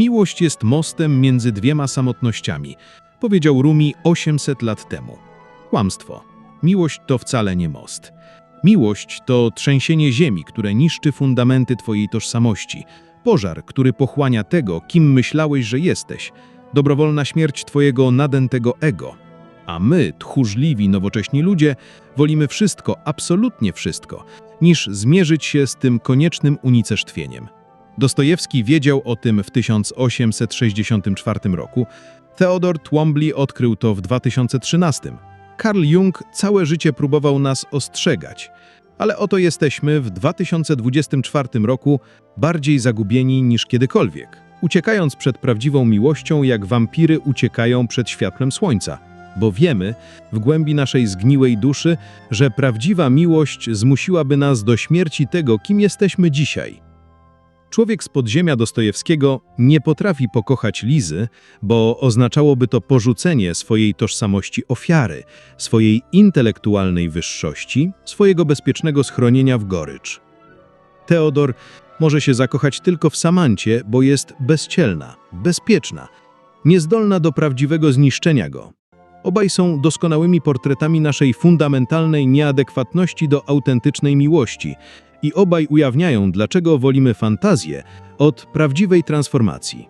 Miłość jest mostem między dwiema samotnościami, powiedział Rumi 800 lat temu. Kłamstwo. Miłość to wcale nie most. Miłość to trzęsienie ziemi, które niszczy fundamenty twojej tożsamości, pożar, który pochłania tego, kim myślałeś, że jesteś, dobrowolna śmierć twojego nadętego ego. A my, tchórzliwi, nowocześni ludzie, wolimy wszystko, absolutnie wszystko, niż zmierzyć się z tym koniecznym unicestwieniem. Dostojewski wiedział o tym w 1864 roku, Theodor Twombly odkrył to w 2013. Carl Jung całe życie próbował nas ostrzegać, ale oto jesteśmy w 2024 roku bardziej zagubieni niż kiedykolwiek, uciekając przed prawdziwą miłością, jak wampiry uciekają przed światłem słońca, bo wiemy w głębi naszej zgniłej duszy, że prawdziwa miłość zmusiłaby nas do śmierci tego, kim jesteśmy dzisiaj. Człowiek z podziemia Dostojewskiego nie potrafi pokochać Lizy, bo oznaczałoby to porzucenie swojej tożsamości ofiary, swojej intelektualnej wyższości, swojego bezpiecznego schronienia w gorycz. Teodor może się zakochać tylko w Samancie, bo jest bezcielna, bezpieczna, niezdolna do prawdziwego zniszczenia go. Obaj są doskonałymi portretami naszej fundamentalnej nieadekwatności do autentycznej miłości i obaj ujawniają, dlaczego wolimy fantazję od prawdziwej transformacji.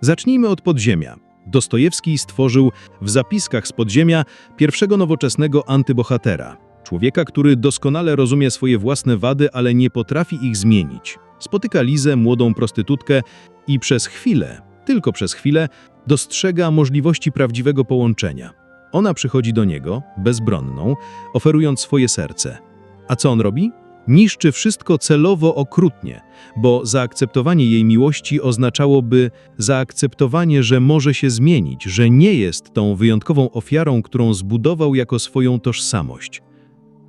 Zacznijmy od podziemia. Dostojewski stworzył w zapiskach z podziemia pierwszego nowoczesnego antybohatera. Człowieka, który doskonale rozumie swoje własne wady, ale nie potrafi ich zmienić. Spotyka Lizę, młodą prostytutkę i przez chwilę, tylko przez chwilę, dostrzega możliwości prawdziwego połączenia. Ona przychodzi do niego, bezbronną, oferując swoje serce. A co on robi? Niszczy wszystko celowo okrutnie, bo zaakceptowanie jej miłości oznaczałoby zaakceptowanie, że może się zmienić, że nie jest tą wyjątkową ofiarą, którą zbudował jako swoją tożsamość.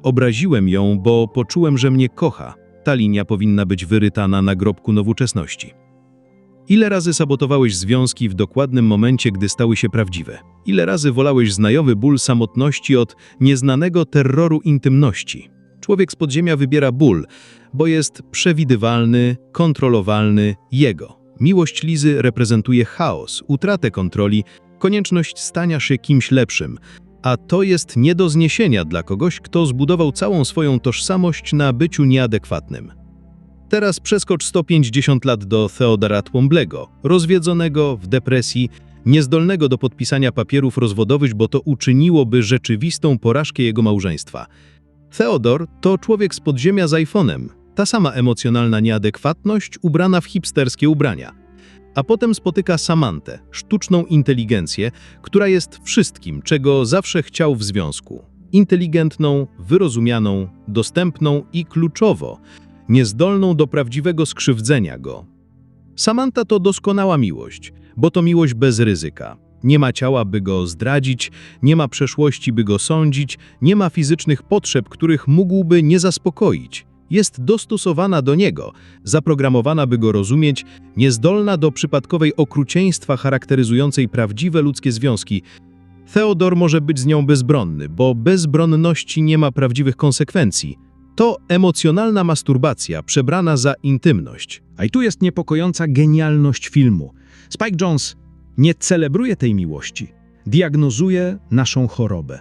Obraziłem ją, bo poczułem, że mnie kocha. Ta linia powinna być wyryta na nagrobku nowoczesności. Ile razy sabotowałeś związki w dokładnym momencie, gdy stały się prawdziwe? Ile razy wolałeś znajomy ból samotności od nieznanego terroru intymności? Człowiek z podziemia wybiera ból, bo jest przewidywalny, kontrolowalny, jego. Miłość Lizy reprezentuje chaos, utratę kontroli, konieczność stania się kimś lepszym, a to jest nie do zniesienia dla kogoś, kto zbudował całą swoją tożsamość na byciu nieadekwatnym. Teraz przeskocz 150 lat do Theodora Twomblego, rozwiedzonego, w depresji, niezdolnego do podpisania papierów rozwodowych, bo to uczyniłoby rzeczywistą porażkę jego małżeństwa. Theodor to człowiek z podziemia z iPhone'em, ta sama emocjonalna nieadekwatność ubrana w hipsterskie ubrania. A potem spotyka Samantę, sztuczną inteligencję, która jest wszystkim, czego zawsze chciał w związku. Inteligentną, wyrozumianą, dostępną i kluczowo, niezdolną do prawdziwego skrzywdzenia go. Samantha to doskonała miłość, bo to miłość bez ryzyka. Nie ma ciała, by go zdradzić, nie ma przeszłości, by go sądzić, nie ma fizycznych potrzeb, których mógłby nie zaspokoić. Jest dostosowana do niego, zaprogramowana, by go rozumieć, niezdolna do przypadkowej okrucieństwa charakteryzującej prawdziwe ludzkie związki. Theodor może być z nią bezbronny, bo bezbronności nie ma prawdziwych konsekwencji. To emocjonalna masturbacja przebrana za intymność. A i tu jest niepokojąca genialność filmu. Spike Jones nie celebruje tej miłości, diagnozuje naszą chorobę.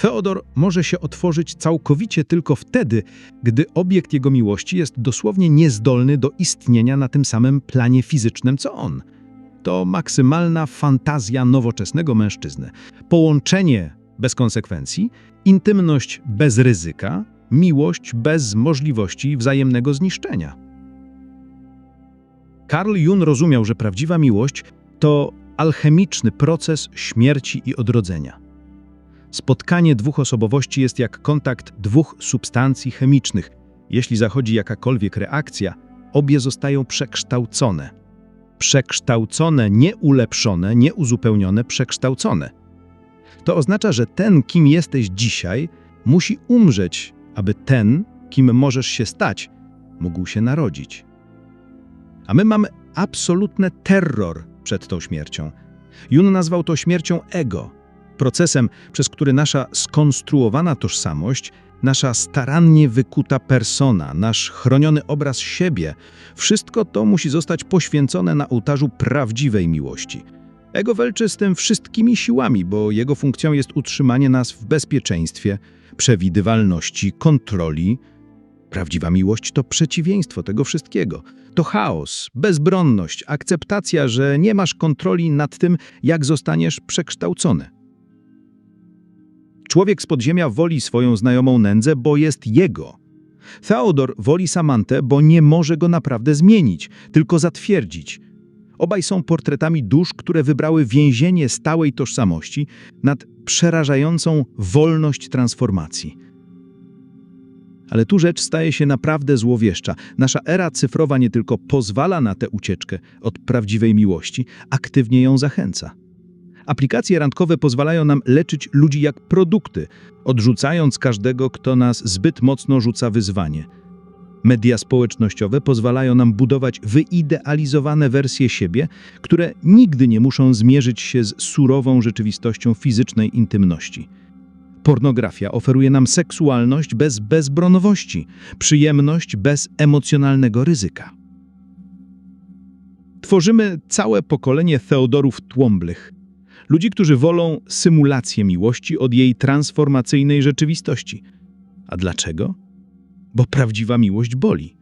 Feodor może się otworzyć całkowicie tylko wtedy, gdy obiekt jego miłości jest dosłownie niezdolny do istnienia na tym samym planie fizycznym co on. To maksymalna fantazja nowoczesnego mężczyzny. Połączenie bez konsekwencji, intymność bez ryzyka, miłość bez możliwości wzajemnego zniszczenia. Karl Jung rozumiał, że prawdziwa miłość to alchemiczny proces śmierci i odrodzenia. Spotkanie dwóch osobowości jest jak kontakt dwóch substancji chemicznych. Jeśli zachodzi jakakolwiek reakcja, obie zostają przekształcone. Przekształcone, nie ulepszone, nie uzupełnione, przekształcone. To oznacza, że ten, kim jesteś dzisiaj, musi umrzeć, aby ten, kim możesz się stać, mógł się narodzić. A my mamy absolutny terror przed tą śmiercią. Jun nazwał to śmiercią ego. procesem, przez który nasza skonstruowana tożsamość, nasza starannie wykuta persona, nasz chroniony obraz siebie, wszystko to musi zostać poświęcone na ołtarzu prawdziwej miłości. Ego walczy z tym wszystkimi siłami, bo jego funkcją jest utrzymanie nas w bezpieczeństwie, przewidywalności, kontroli. Prawdziwa miłość to przeciwieństwo tego wszystkiego. To chaos, bezbronność, akceptacja, że nie masz kontroli nad tym, jak zostaniesz przekształcony. Człowiek z podziemia woli swoją znajomą nędzę, bo jest jego. Theodor woli Samantę, bo nie może go naprawdę zmienić, tylko zatwierdzić. Obaj są portretami dusz, które wybrały więzienie stałej tożsamości nad przerażającą wolność transformacji. Ale tu rzecz staje się naprawdę złowieszcza. Nasza era cyfrowa nie tylko pozwala na tę ucieczkę od prawdziwej miłości, aktywnie ją zachęca. Aplikacje randkowe pozwalają nam leczyć ludzi jak produkty, odrzucając każdego, kto nas zbyt mocno rzuca wyzwanie. Media społecznościowe pozwalają nam budować wyidealizowane wersje siebie, które nigdy nie muszą zmierzyć się z surową rzeczywistością fizycznej intymności. Pornografia oferuje nam seksualność bez bezbronowości, przyjemność bez emocjonalnego ryzyka. Tworzymy całe pokolenie Theodorów Tłomblych, ludzi, którzy wolą symulację miłości od jej transformacyjnej rzeczywistości. A dlaczego? Bo prawdziwa miłość boli.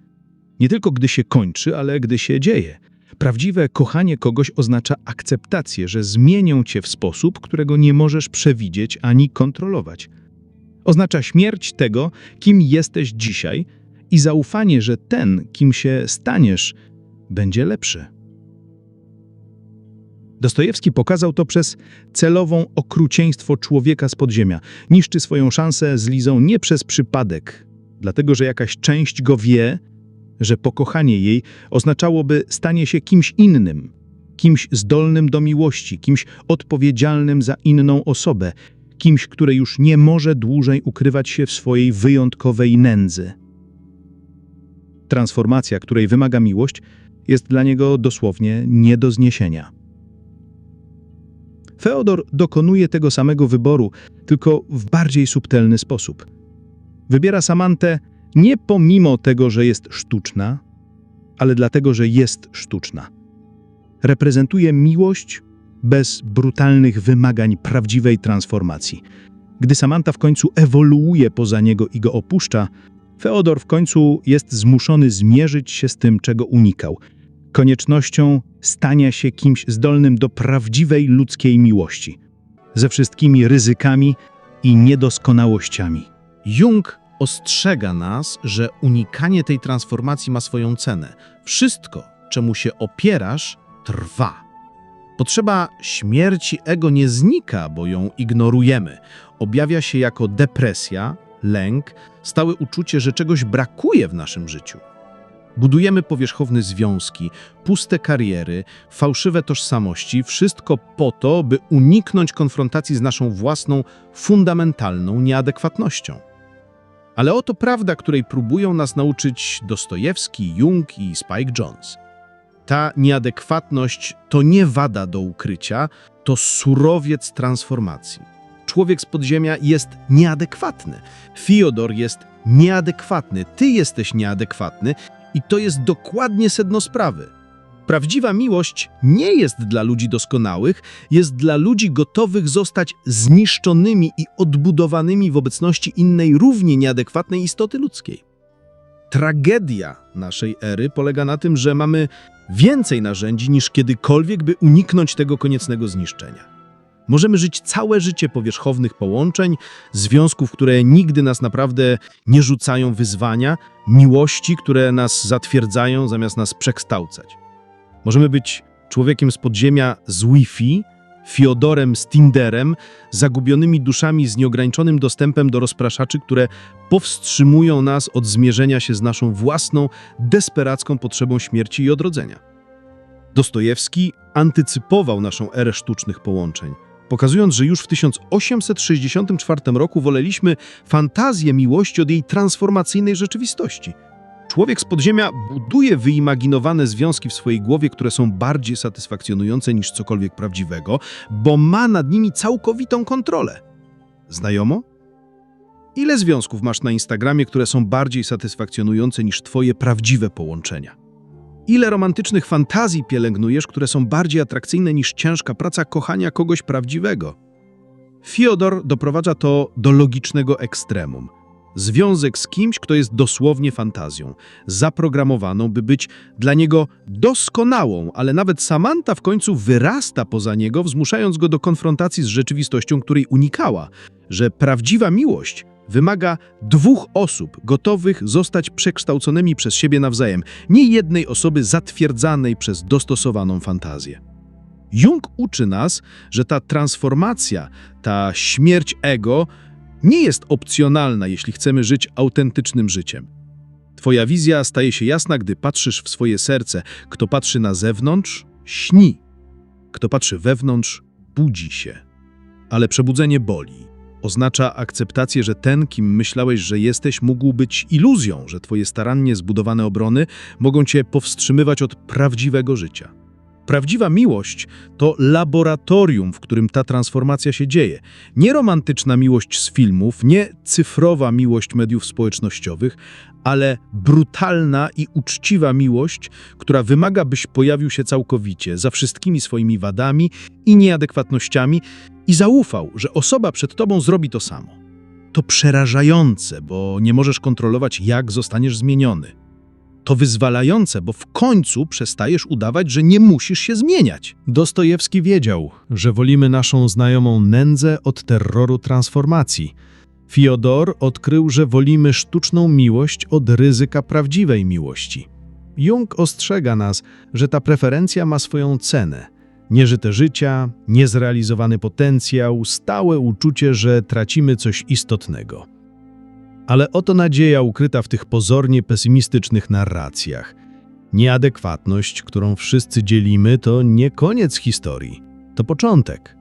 Nie tylko gdy się kończy, ale gdy się dzieje. Prawdziwe kochanie kogoś oznacza akceptację, że zmienią cię w sposób, którego nie możesz przewidzieć ani kontrolować. Oznacza śmierć tego, kim jesteś dzisiaj i zaufanie, że ten, kim się staniesz, będzie lepszy. Dostojewski pokazał to przez celową okrucieństwo człowieka z podziemia. Niszczy swoją szansę z Lizą nie przez przypadek, dlatego że jakaś część go wie, że pokochanie jej oznaczałoby stanie się kimś innym, kimś zdolnym do miłości, kimś odpowiedzialnym za inną osobę, kimś, który już nie może dłużej ukrywać się w swojej wyjątkowej nędzy. Transformacja, której wymaga miłość, jest dla niego dosłownie nie do zniesienia. Feodor dokonuje tego samego wyboru, tylko w bardziej subtelny sposób. Wybiera Samantę nie pomimo tego, że jest sztuczna, ale dlatego, że jest sztuczna. Reprezentuje miłość bez brutalnych wymagań prawdziwej transformacji. Gdy Samantha w końcu ewoluuje poza niego i go opuszcza, Feodor w końcu jest zmuszony zmierzyć się z tym, czego unikał koniecznością stania się kimś zdolnym do prawdziwej ludzkiej miłości, ze wszystkimi ryzykami i niedoskonałościami. Jung ostrzega nas, że unikanie tej transformacji ma swoją cenę. Wszystko, czemu się opierasz, trwa. Potrzeba śmierci ego nie znika, bo ją ignorujemy. Objawia się jako depresja, lęk, stałe uczucie, że czegoś brakuje w naszym życiu. Budujemy powierzchowne związki, puste kariery, fałszywe tożsamości, wszystko po to, by uniknąć konfrontacji z naszą własną, fundamentalną nieadekwatnością. Ale oto prawda, której próbują nas nauczyć Dostojewski, Jung i Spike Jones. Ta nieadekwatność to nie wada do ukrycia, to surowiec transformacji. Człowiek z podziemia jest nieadekwatny. Fiodor jest nieadekwatny. Ty jesteś nieadekwatny i to jest dokładnie sedno sprawy. Prawdziwa miłość nie jest dla ludzi doskonałych, jest dla ludzi gotowych zostać zniszczonymi i odbudowanymi w obecności innej równie nieadekwatnej istoty ludzkiej. Tragedia naszej ery polega na tym, że mamy więcej narzędzi niż kiedykolwiek, by uniknąć tego koniecznego zniszczenia. Możemy żyć całe życie powierzchownych połączeń, związków, które nigdy nas naprawdę nie rzucają wyzwania, miłości, które nas zatwierdzają zamiast nas przekształcać. Możemy być człowiekiem z podziemia z Wi-Fi, Fiodorem z Tinderem, zagubionymi duszami z nieograniczonym dostępem do rozpraszaczy, które powstrzymują nas od zmierzenia się z naszą własną, desperacką potrzebą śmierci i odrodzenia. Dostojewski antycypował naszą erę sztucznych połączeń, pokazując, że już w 1864 roku woleliśmy fantazję miłości od jej transformacyjnej rzeczywistości. Człowiek z podziemia buduje wyimaginowane związki w swojej głowie, które są bardziej satysfakcjonujące niż cokolwiek prawdziwego, bo ma nad nimi całkowitą kontrolę. Znajomo? Ile związków masz na Instagramie, które są bardziej satysfakcjonujące niż twoje prawdziwe połączenia? Ile romantycznych fantazji pielęgnujesz, które są bardziej atrakcyjne niż ciężka praca kochania kogoś prawdziwego? Fiodor doprowadza to do logicznego ekstremum. Związek z kimś, kto jest dosłownie fantazją, zaprogramowaną, by być dla niego doskonałą, ale nawet Samantha w końcu wyrasta poza niego, zmuszając go do konfrontacji z rzeczywistością, której unikała, że prawdziwa miłość wymaga dwóch osób gotowych zostać przekształconymi przez siebie nawzajem, nie jednej osoby zatwierdzanej przez dostosowaną fantazję. Jung uczy nas, że ta transformacja, ta śmierć ego nie jest opcjonalna, jeśli chcemy żyć autentycznym życiem. Twoja wizja staje się jasna, gdy patrzysz w swoje serce. Kto patrzy na zewnątrz, śni. Kto patrzy wewnątrz, budzi się. Ale przebudzenie boli. Oznacza akceptację, że ten, kim myślałeś, że jesteś, mógł być iluzją, że twoje starannie zbudowane obrony mogą cię powstrzymywać od prawdziwego życia. Prawdziwa miłość to laboratorium, w którym ta transformacja się dzieje. Nie romantyczna miłość z filmów, nie cyfrowa miłość mediów społecznościowych, ale brutalna i uczciwa miłość, która wymaga, byś pojawił się całkowicie, za wszystkimi swoimi wadami i nieadekwatnościami i zaufał, że osoba przed tobą zrobi to samo. To przerażające, bo nie możesz kontrolować, jak zostaniesz zmieniony. To wyzwalające, bo w końcu przestajesz udawać, że nie musisz się zmieniać. Dostojewski wiedział, że wolimy naszą znajomą nędzę od terroru transformacji. Fiodor odkrył, że wolimy sztuczną miłość od ryzyka prawdziwej miłości. Jung ostrzega nas, że ta preferencja ma swoją cenę. Nieżyte życia, niezrealizowany potencjał, stałe uczucie, że tracimy coś istotnego. Ale oto nadzieja ukryta w tych pozornie pesymistycznych narracjach. Nieadekwatność, którą wszyscy dzielimy, to nie koniec historii, to początek.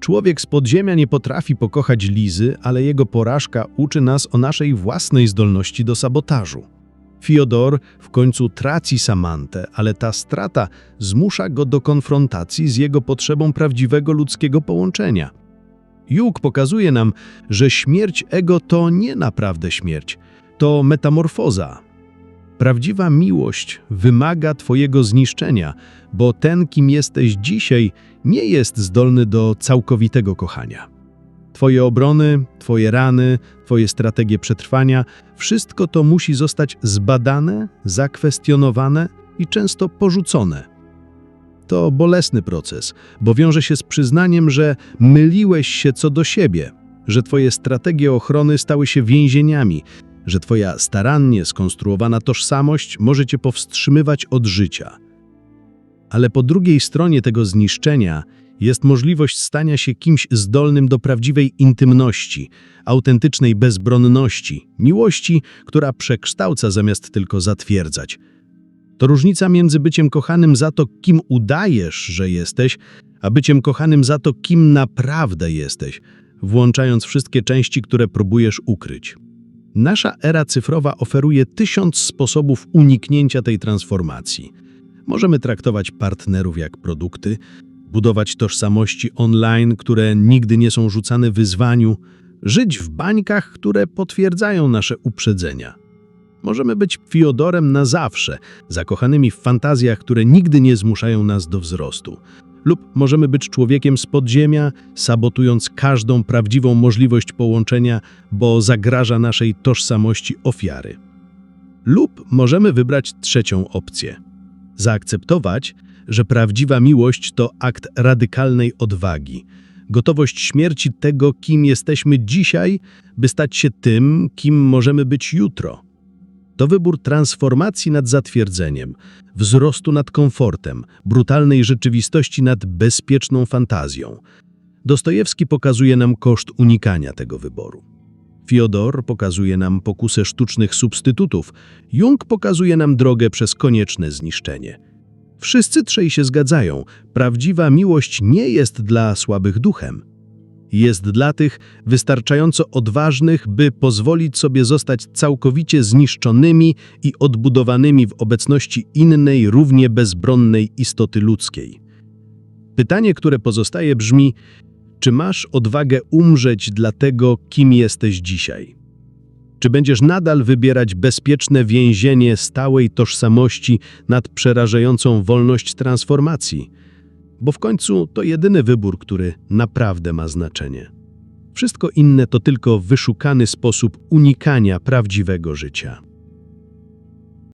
Człowiek z podziemia nie potrafi pokochać Lizy, ale jego porażka uczy nas o naszej własnej zdolności do sabotażu. Fiodor w końcu traci Samantę, ale ta strata zmusza go do konfrontacji z jego potrzebą prawdziwego ludzkiego połączenia. Jung pokazuje nam, że śmierć ego to nie naprawdę śmierć, to metamorfoza. Prawdziwa miłość wymaga Twojego zniszczenia, bo ten, kim jesteś dzisiaj, nie jest zdolny do całkowitego kochania. Twoje obrony, Twoje rany, Twoje strategie przetrwania wszystko to musi zostać zbadane, zakwestionowane i często porzucone. To bolesny proces, bo wiąże się z przyznaniem, że myliłeś się co do siebie, że Twoje strategie ochrony stały się więzieniami, że Twoja starannie skonstruowana tożsamość może Cię powstrzymywać od życia. Ale po drugiej stronie tego zniszczenia jest możliwość stania się kimś zdolnym do prawdziwej intymności, autentycznej bezbronności, miłości, która przekształca zamiast tylko zatwierdzać. To różnica między byciem kochanym za to, kim udajesz, że jesteś, a byciem kochanym za to, kim naprawdę jesteś, włączając wszystkie części, które próbujesz ukryć. Nasza era cyfrowa oferuje tysiąc sposobów uniknięcia tej transformacji. Możemy traktować partnerów jak produkty, budować tożsamości online, które nigdy nie są rzucane wyzwaniu, żyć w bańkach, które potwierdzają nasze uprzedzenia. Możemy być Fiodorem na zawsze, zakochanymi w fantazjach, które nigdy nie zmuszają nas do wzrostu. Lub możemy być człowiekiem z podziemia, sabotując każdą prawdziwą możliwość połączenia, bo zagraża naszej tożsamości ofiary. Lub możemy wybrać trzecią opcję. Zaakceptować, że prawdziwa miłość to akt radykalnej odwagi, gotowość śmierci tego, kim jesteśmy dzisiaj, by stać się tym, kim możemy być jutro. To wybór transformacji nad zatwierdzeniem, wzrostu nad komfortem, brutalnej rzeczywistości nad bezpieczną fantazją. Dostojewski pokazuje nam koszt unikania tego wyboru. Fiodor pokazuje nam pokusę sztucznych substytutów, Jung pokazuje nam drogę przez konieczne zniszczenie. Wszyscy trzej się zgadzają, prawdziwa miłość nie jest dla słabych duchem. Jest dla tych wystarczająco odważnych, by pozwolić sobie zostać całkowicie zniszczonymi i odbudowanymi w obecności innej, równie bezbronnej istoty ludzkiej. Pytanie, które pozostaje brzmi: czy masz odwagę umrzeć dla tego, kim jesteś dzisiaj? Czy będziesz nadal wybierać bezpieczne więzienie stałej tożsamości nad przerażającą wolność transformacji? Bo w końcu to jedyny wybór, który naprawdę ma znaczenie. Wszystko inne to tylko wyszukany sposób unikania prawdziwego życia.